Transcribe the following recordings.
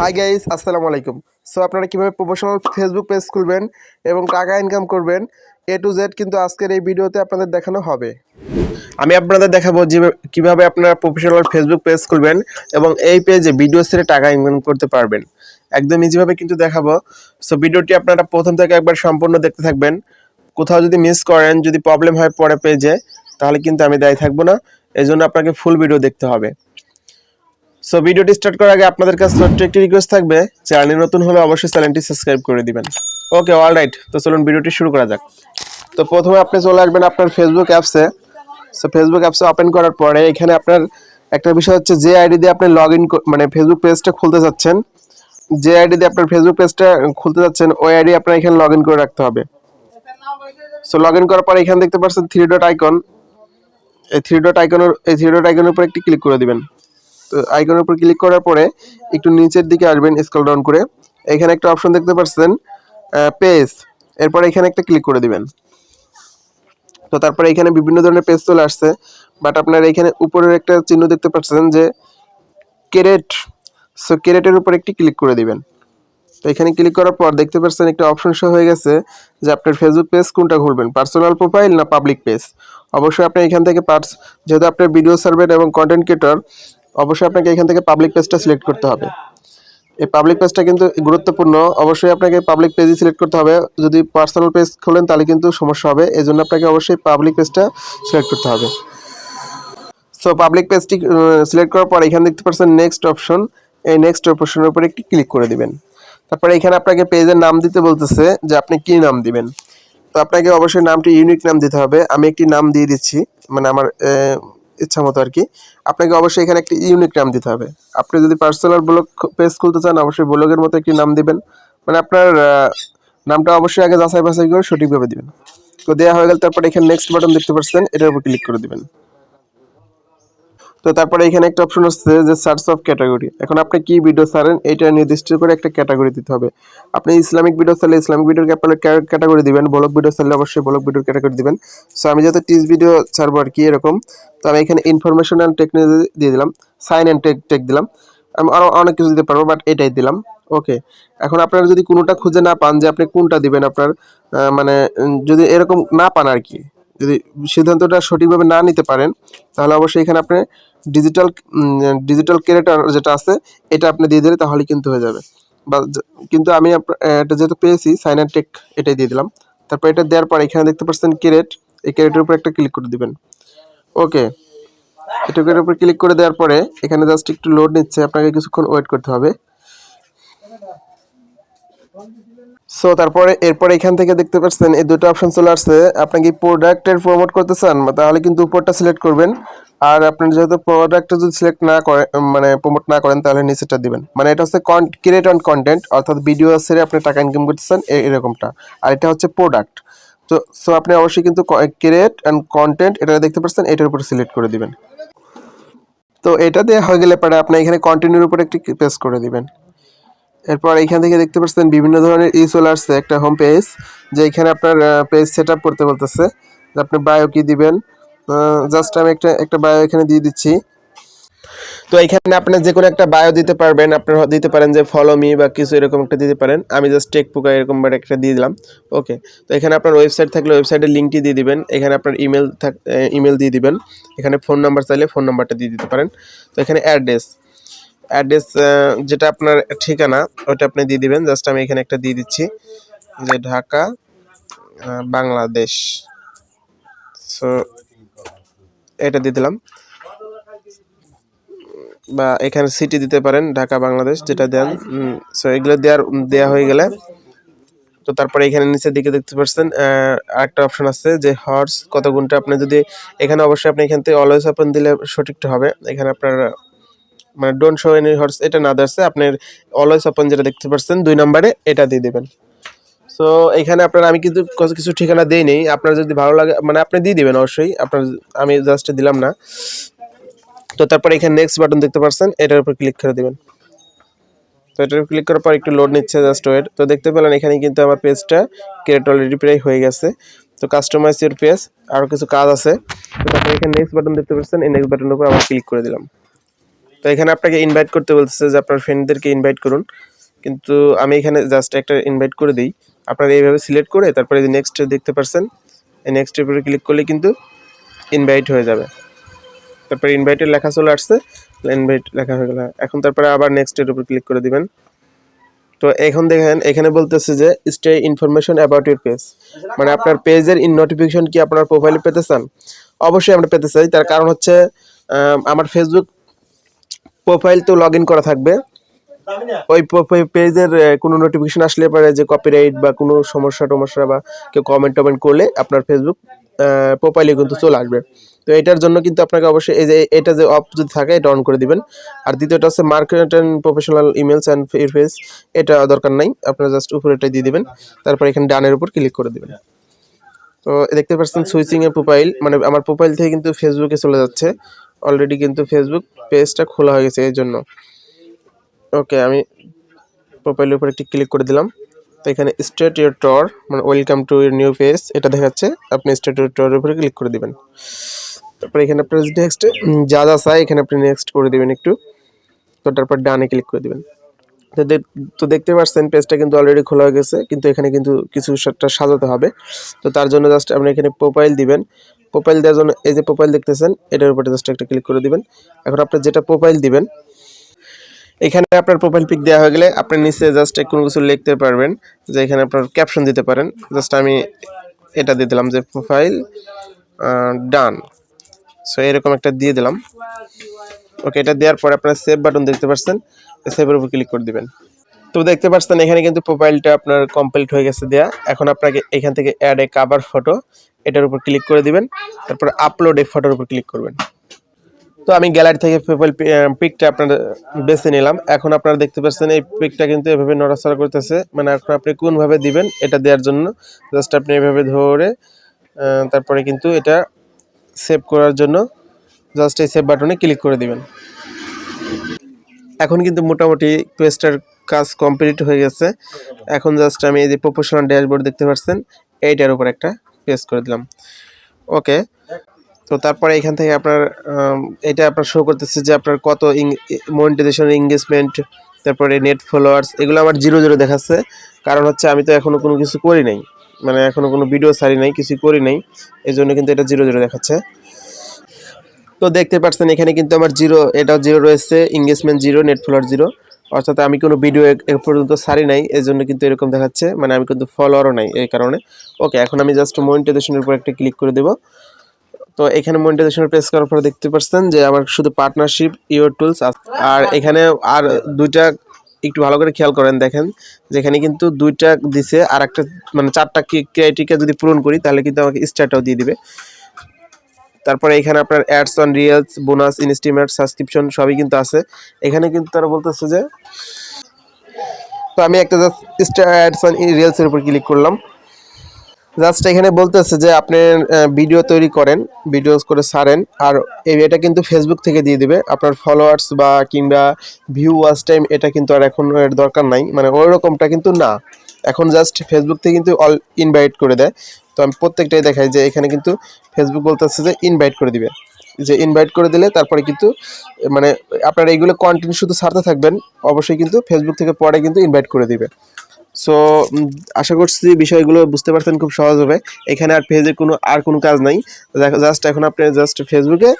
Hi guys আসসালামু আলাইকুম। So আপনারা কীভাবে প্রফেশনাল ফেসবুক পেজ খুলবেন এবং টাকা ইনকাম করবেন এ টু জেড কিন্তু আজকের এই ভিডিওতে আপনাদের দেখানো হবে। আমি আপনাদের দেখাবো যে কীভাবে আপনারা প্রফেশনাল ফেসবুক পেজ খুলবেন এবং এই পেজে ভিডিও ছেড়ে টাকা ইনকাম করতে পারবেন। একদম ইজিভাবে কিন্তু দেখাবো। সো ভিডিওটি আপনারা প্রথম থেকে একবার সম্পূর্ণ দেখতে থাকবেন। কোথাও যদি মিস করেন, যদি প্রবলেম হয় পরে পেজে তাহলে কিন্তু আমি দায়ী থাকব না। এই আপনাকে ফুল ভিডিও দেখতে হবে। সো ভিডিওটি স্টার্ট করার আগে আপনাদের কাছে ছোট্ট একটি রিকোয়েস্ট থাকবে চ্যানেল নতুন হলে অবশ্যই চ্যানেলটি সাবস্ক্রাইব করে দিবেন। ওকে অল রাইট তো চলুন ভিডিওটি শুরু করা যাক। তো প্রথমে আপনি চলে আসবেন আপনার ফেসবুক অ্যাপসে সো ফেসবুক অ্যাপসে ওপেন করার পরে এখানে আপনার একটা বিষয় হচ্ছে যে আইডি দিয়ে আপনি লগ মানে ফেসবুক পেজটা খুলতে যাচ্ছেন। যে আইডি দিয়ে আপনার ফেসবুক পেজটা খুলতে যাচ্ছেন, ওই আইডি আপনার এখানে লগ করে রাখতে হবে। সো লগ করার পরে এখানে দেখতে পাচ্ছেন থ্রি ডট আইকন এই থ্রি ডট আইকনের এই থ্রি ডট আইকনের উপর একটি ক্লিক করে দিবেন। আইকনের উপর ক্লিক করার পরে একটু নিচের দিকে আসবেন স্ক্রল ডাউন করে। এখানে একটা অপশন দেখতে পাচ্ছেন পেজ এরপর এখানে একটা ক্লিক করে দিবেন। তো তারপরে এখানে বিভিন্ন ধরনের পেজ চলে আসছে। বাট আপনার এখানে উপরের একটা চিহ্ন দেখতে পাচ্ছেন যে কেরেট সো কেরেটের উপর একটি ক্লিক করে দিবেন। তো এখানে ক্লিক করার পর দেখতে পাচ্ছেন একটা অপশন শো হয়ে গেছে যে আপনার ফেসবুক পেজ কোনটা খুলবেন পার্সোনাল প্রোফাইল না পাবলিক পেজ অবশ্যই আপনি এখান থেকে পার্স যেহেতু আপনার ভিডিও সার্ভেট এবং কন্টেন্ট ক্রিয়েটর অবশ্যই আপনাকে এখান থেকে পাবলিক পেজটা সিলেক্ট করতে হবে। এই পাবলিক পেজটা কিন্তু গুরুত্বপূর্ণ। অবশ্যই আপনাকে পাবলিক পেজই সিলেক্ট করতে হবে। যদি পার্সোনাল পেজ খোলেন তাহলে কিন্তু সমস্যা হবে। এই জন্য আপনাকে অবশ্যই পাবলিক পেজটা সিলেক্ট করতে হবে। সো পাবলিক পেজটি সিলেক্ট করার পর এখানে দেখতে পাচ্ছেন নেক্সট অপশন এই নেক্সট অপশনের উপরে একটি ক্লিক করে দিবেন। তারপরে এখানে আপনাকে পেজের নাম দিতে বলতেছে যে আপনি কি নাম দিবেন। তো আপনাকে অবশ্যই নামটি ইউনিক নাম দিতে হবে। আমি একটি নাম দিয়ে দিচ্ছি। মানে আমার ইচ্ছা মতো আর কি। আপনাকে অবশ্যই এখানে একটি ইউনিক নাম দিতে হবে। আপনি যদি পার্সোনাল ব্লগ পেজ খুলতে চান, অবশ্যই ব্লগের মতো একটি নাম দিবেন। মানে আপনার নামটা অবশ্যই আগে যাচাই বাছাই করে সঠিকভাবে দিবেন। তো দেওয়া হয়ে গেল, তারপর এখানে নেক্সট বাটন দেখতে পাচ্ছেন, এটার উপর ক্লিক করে দিবেন। তো তারপরে এখানে একটা অপশন আসছে যে সার্চ অফ ক্যাটাগরি এখন আপনি কি ভিডিও ছাড়েন এটা নির্দিষ্ট করে একটা ক্যাটাগরি দিতে হবে। আপনি ইসলামিক ভিডিও চাইলে ইসলামিক ভিডিওর ক্যাটাগরি দিবেন, ব্লগ ভিডিও চাইলে অবশ্যই ব্লগ ভিডিওর ক্যাটাগরি দিবেন। সো আমি যেহেতু টিস ভিডিও ছাড়বো আর কি এরকম, তো আমি এখানে ইনফরমেশন অ্যান্ড টেকনোলজি দিয়ে দিলাম সাইন অ্যান্ড টেক টেক দিলাম। আমি আরও অনেক কিছু দিতে পারব বাট এটাই দিলাম। ওকে এখন আপনারা যদি কোনোটা খুঁজে না পান যে আপনি কোনটা দিবেন আপনার মানে যদি এরকম না পান আর কি, যদি সিদ্ধান্তটা সঠিকভাবে না নিতে পারেন, তাহলে অবশ্যই এখানে আপনি ডিজিটাল ডিজিটাল ক্যারেক্টার যেটা আছে, এটা আপনি দিয়ে দিলে তাহলে কিন্তু হয়ে যাবে। বা কিন্তু আমি এটা যেহেতু পেয়েছি সাইনার টেক এটাই দিয়ে দিলাম। তারপর এটা দেওয়ার পর এখানে দেখতে পাচ্ছেন ক্যারেট এই ক্যারেটের উপরে একটা ক্লিক করে দিবেন। ওকে এটুকুর উপর ক্লিক করে দেওয়ার পরে এখানে জাস্ট একটু লোড নিচ্ছে, আপনাকে কিছুক্ষণ ওয়েট করতে হবে। সো তারপরে এরপরে এখান থেকে দেখতে পাচ্ছেন এই দুটো অপশন চলে আসছে। আপনি কি প্রোডাক্টের প্রমোট করতে চান? তাহলে কিন্তু উপরটা সিলেক্ট করবেন। আর আপনি যেহেতু প্রোডাক্টটা যদি সিলেক্ট না করে মানে প্রমোট না করেন, তাহলে নিচেটা দিবেন। মানে এটা হচ্ছে ক্রিয়েট অন কন্টেন্ট অর্থাৎ ভিডিও ছেড়ে আপনি টাকা ইনকাম করতে চান এরকমটা। আর এটা হচ্ছে প্রোডাক্ট তো সো আপনি অবশ্যই কিন্তু ক্রিয়েট অ্যান্ড কন্টেন্ট এটা দেখতে পাচ্ছেন, এটার উপর সিলেক্ট করে দিবেন। তো এটা দেওয়া হয়ে গেলে পরে আপনি এখানে কন্টিনিউর উপর একটি প্রেস করে দিবেন। এরপর এইখান থেকে দেখতে পাচ্ছেন বিভিন্ন ধরনের ই চলে আসছে একটা হোম পেজ যে এখানে আপনার পেজ সেট করতে বলতেছে। আপনি বায়ো কি দিবেন? জাস্ট আমি একটা একটা বায়ো এখানে দিয়ে দিচ্ছি। তো এখানে আপনি যে কোনো একটা বায়ো দিতে পারবেন। আপনার দিতে পারেন যে ফলো মি বা কিছু এরকম একটা দিতে পারেন। আমি জাস্ট টেক পোকা এরকম একটা দিয়ে দিলাম। ওকে তো এখানে আপনার ওয়েবসাইট থাকলে ওয়েবসাইটের লিঙ্কটি দিয়ে দিবেন। এখানে আপনার ইমেল থাক ইমেল দিয়ে দিবেন। এখানে ফোন নাম্বার চাইলে ফোন নাম্বারটা দিয়ে দিতে পারেন। তো এখানে অ্যাড্রেস অ্যাড্রেস যেটা আপনার ঠিকানা ওটা আপনি দিয়ে দিবেন। জাস্ট আমি এখানে একটা দিয়ে দিচ্ছি যে ঢাকা বাংলাদেশ। সো এটা দিয়ে দিলাম। বা এখানে সিটি দিতে পারেন, ঢাকা, বাংলাদেশ, যেটা দেন। সো এগুলো দেওয়ার, দেওয়া হয়ে গেলে তো তারপরে এখানে নিচের দিকে দেখতে পাচ্ছেন আরেকটা অপশন আছে যে হর্স কত গুণটা। আপনি যদি, এখানে অবশ্যই আপনি এখান থেকে অলওয়েজ ওপেন দিলে সঠিকটা হবে। এখানে আপনার মানে ডোন্ট শো এনি হর্স এটা না দেখছে আপনার অলওয়েজ ওপেন যেটা দেখতে পাচ্ছেন দুই নম্বরে এটা দিয়ে দেবেন। সো এখানে আপনার আমি কিন্তু কিছু ঠিকানা দেই নেই, আপনার যদি ভালো লাগে মানে আপনি দিয়ে দিবেন অবশ্যই, আপনার আমি জাস্ট দিলাম না। তো তারপর এখানে নেক্সট বাটন দেখতে পাচ্ছেন এটার উপর ক্লিক করে দেবেন। তো এটার উপর ক্লিক করার পর একটু লোড নিচ্ছে জাস্ট ওয়েট তো দেখতে পেলেন এখানে কিন্তু আমার পেজটা ক্রিয়েট অলরেডি প্রায় হয়ে গেছে। তো কাস্টমাইজ ইউর পেজ আরও কিছু কাজ আছে। তো তারপর এখানে নেক্সট বাটন দেখতে পাচ্ছেন এই নেক্সট বাটনের উপর আবার ক্লিক করে দিলাম। তো এখানে আপনাকে ইনভাইট করতে বলতেছে যে আপনার ফ্রেন্ডদেরকে ইনভাইট করুন। কিন্তু আমি এখানে জাস্ট একটা ইনভাইট করে দিই। আপনারা এইভাবে সিলেক্ট করে তারপরে যে নেক্সট দেখতে পারছেন। এই নেক্সটের উপরে ক্লিক করলে কিন্তু ইনভাইট হয়ে যাবে। তারপরে ইনভাইটের লেখা চলে আসছে। ইনভাইট লেখা হয়ে গেল। এখন তারপরে আবার নেক্সটের উপর ক্লিক করে দিবেন। তো এখন দেখেন, এখানে বলতেছে যে stay information about your page মানে আপনার পেজের ইন নোটিফিকেশন কি আপনার প্রোফাইলে পেতে চান? অবশ্যই আমরা পেতে চাই। তার কারণ হচ্ছে আমার ফেসবুক প্রোফাইল তো লগ ইন করা থাকবে। ওই পেজের কোনো নোটিফিকেশন আসলে পরে যে কপিরাইট বা কোনো সমস্যা টমস্যা বা কেউ কমেন্ট টমেন্ট করলে আপনার ফেসবুক প্রোফাইলে কিন্তু চলে আসবে। তো এটার জন্য কিন্তু আপনাকে অবশ্যই এই যে এটা যে অফ যদি থাকে এটা অন করে দিবেন। আর দ্বিতীয়টা হচ্ছে market and professional emails and face এটা দরকার নাই। আপনারা জাস্ট উপরেটাই দিয়ে দিবেন। তারপর এখানে ডানের উপর ক্লিক করে দিবেন। তো দেখতে পাচ্ছেন সুইচিং এর প্রোফাইল মানে আমার প্রোফাইল থেকে কিন্তু ফেসবুকে চলে যাচ্ছে। অলরেডি কিন্তু ফেসবুক পেজটা খোলা হয়ে গেছে এই জন্য ওকে আমি প্রোফাইলের উপর একটি ক্লিক করে দিলাম। তো এখানে স্টেট ইউর টর মানে welcome to your new page এটা দেখাচ্ছে। আপনি স্টেট ইউর টরের উপরে ক্লিক করে দেবেন। তারপরে এখানে আপনার নেক্সট যা যা চাই এখানে আপনি নেক্সট করে দেবেন একটু। তো তারপর ডানে ক্লিক করে দিবেন। তো দেখ- তো দেখতে পাচ্ছেন পেজটা কিন্তু অলরেডি খোলা হয়ে গেছে, কিন্তু এখানে কিন্তু কিছু একটা সাজাতে হবে। তো তার জন্য জাস্ট আপনি এখানে প্রোফাইল দিবেন। প্রোফাইল দেওয়ার জন্য এই যে প্রোফাইল দেখতেছেন, এটার উপরে জাস্ট একটা ক্লিক করে দিবেন। এখন আপনি যেটা প্রোফাইল দিবেন, এখানে আপনার প্রোফাইল পিক দেওয়া হয়ে গেলে আপনি নিচে জাস্ট কোনো কিছু লিখতে পারবেন, যে এখানে আপনার ক্যাপশন দিতে পারেন। জাস্ট আমি এটা দিয়ে দিলাম যে প্রোফাইল ডান সো এরকম একটা দিয়ে দিলাম। ওকে এটা দেওয়ার পরে আপনার সেভ বাটন দেখতে পাচ্ছেন সেভের উপর ক্লিক করে দিবেন। তো দেখতে পাচ্ছেন এখানে কিন্তু প্রোফাইলটা আপনার কমপ্লিট হয়ে গেছে দেয়া। এখন আপনাকে এখান থেকে অ্যাড এ কাভার ফটো এটার উপর ক্লিক করে দিবেন। তারপর আপলোড এ ফটোর উপর ক্লিক করবেন। তো আমি গ্যালারি থেকে প্রোফাইল পিকটা আপনার বেছে নিলাম। এখন আপনারা দেখতে পাচ্ছেন, এই পিকটা কিন্তু এভাবে নড়াচড়া করতেছে। মানে এখন আপনি কোনভাবে দিবেন, এটা দেওয়ার জন্য। জাস্ট আপনি এভাবে ধরে তারপরে কিন্তু এটা সেভ করার জন্য জাস্ট এই সেভ বাটনে ক্লিক করে দিবেন। এখন কিন্তু মোটামুটি পেজটার কাজ কমপ্লিট হয়ে গেছে। এখন জাস্ট আমি এই যে প্রফেশনাল ড্যাশবোর্ড দেখতে পাচ্ছেন, এইটার উপর একটা পেজ করে দিলাম। ওকে তো তারপরে এখান থেকে আপনার এটা আপনার শো করতেছে যে আপনার কত মনিটাইজেশন এঙ্গেজমেন্ট তারপরে নেট ফলোয়ার্স এগুলো আমার জিরো জিরো দেখাচ্ছে। কারণ হচ্ছে আমি তো এখনও কোনো কিছু করি নাই। মানে এখনও কোনো ভিডিও সারি নাই কিছু করি নাই। এই জন্য কিন্তু এটা জিরো জিরো দেখাচ্ছে। তো দেখতে পাচ্ছেন, এখানে কিন্তু আমার জিরো এটা জিরো রয়েছে engagement zero net follower zero. অর্থাৎ আমি কোনো ভিডিও এ পর্যন্ত সারি নাই এই জন্য কিন্তু এরকম দেখাচ্ছে মানে আমি কিন্তু ফলোয়ারও নাই এই কারণে। ওকে এখন আমি জাস্ট মনিটাইজেশনের উপর একটা ক্লিক করে দেবো। তো এখানে মনিটাইজেশন প্রেস করার পরে দেখতে পাচ্ছেন যে আমার শুধু পার্টনারশিপ ইউর টুলস আর এখানে আর দুইটা একটু ভালো করে খেয়াল করেন, দেখেন। যেখানে কিন্তু দুইটা দিছে আর একটা মানে চারটা ক্রাইটেরিয়া যদি পূরণ করি, তাহলে কিন্তু আমাকে স্টারটাও দিয়ে দিবে। তারপরে এখানে আপনার ads on reels bonus ইনস্টিমেট subscription সবই কিন্তু আছে। এখানে কিন্তু তারা বলতেছে যে, তো আমি একটা জাস্ট অ্যাডস অন রিয়েলসের উপর ক্লিক করলাম। জাস্ট এখানে বলতেছে যে আপনি ভিডিও তৈরি করেন ভিডিওস করে সারেন আর এটা কিন্তু ফেসবুক থেকে দিয়ে দিবে। আপনার ফলোয়ার্স বা কিংবা ভিউ ওয়াচ টাইম এটা কিন্তু আর এখন এর দরকার নাই। মানে ওই রকমটা কিন্তু না। এখন জাস্ট ফেসবুক থেকে কিন্তু অল ইনভাইট করে দেয়। তো আমি প্রত্যেকটাই দেখাই যে এখানে কিন্তু ফেসবুক বলতেছে যে ইনভাইট করে দিবে। যে ইনভাইট করে দিলে তারপরে কিন্তু মানে আপনার এইগুলো কন্টেন্ট শুধু সারতে থাকবেন, অবশ্যই কিন্তু ফেসবুক থেকে পরে কিন্তু ইনভাইট করে দিবে। সো আশা করছি বিষয়গুলো বুঝতে পারছেন, খুব সহজ হবে। এখানে আর পেজে কোনো, আর কোনো কাজ নাই। জাস্ট এখন আপনি জাস্ট ফেসবুকে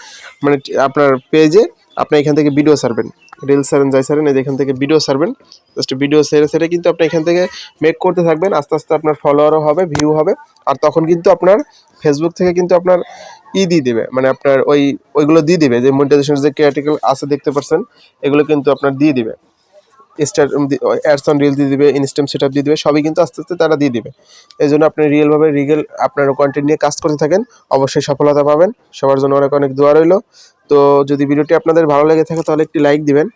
মানে আপনার পেজে আপনি এখান থেকে ভিডিও সারবেন রিল সারেন যাই সারেন এই এখান থেকে ভিডিও সারবেন জাস্ট ভিডিও সেরে সেরে কিন্তু আপনি এখান থেকে মেক করতে থাকবেন। আস্তে আস্তে আপনার ফলোয়ারও হবে ভিউ হবে। আর তখন কিন্তু আপনার ফেসবুক থেকে কিন্তু আপনার ই দিয়ে দেবে। মানে আপনার ওই, ওইগুলো দিয়ে দিবে। যে মনিটাইজেশন যে ক্রিয়াটিক্যাল আছে দেখতে পাচ্ছেন এগুলো কিন্তু আপনার দিয়ে দিবে। স্টার অ্যাডস অন রিল দিয়ে দিবে ইনস্টেম সেট দিয়ে দিবে, সবই কিন্তু আস্তে আস্তে তারা দিয়ে দিবে। এই জন্য আপনি রিয়েলভাবে রিগেল আপনার কন্টেন্ট নিয়ে কাজ করতে থাকেন, অবশ্যই সফলতা পাবেন। সবার জন্য অনেক অনেক দোয়া রইল। তো যদি ভিডিওটি আপনাদের ভালো লেগে থাকে তাহলে একটি লাইক দিবেন।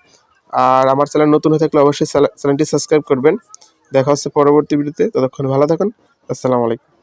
আর আমার চ্যানেল নতুন হয়ে থাকলে অবশ্যই চ্যানেলটি সাবস্ক্রাইব করবেন। দেখা হচ্ছে পরবর্তী ভিডিওতে, ততক্ষণ ভালো থাকুন। আসসালামু আলাইকুম।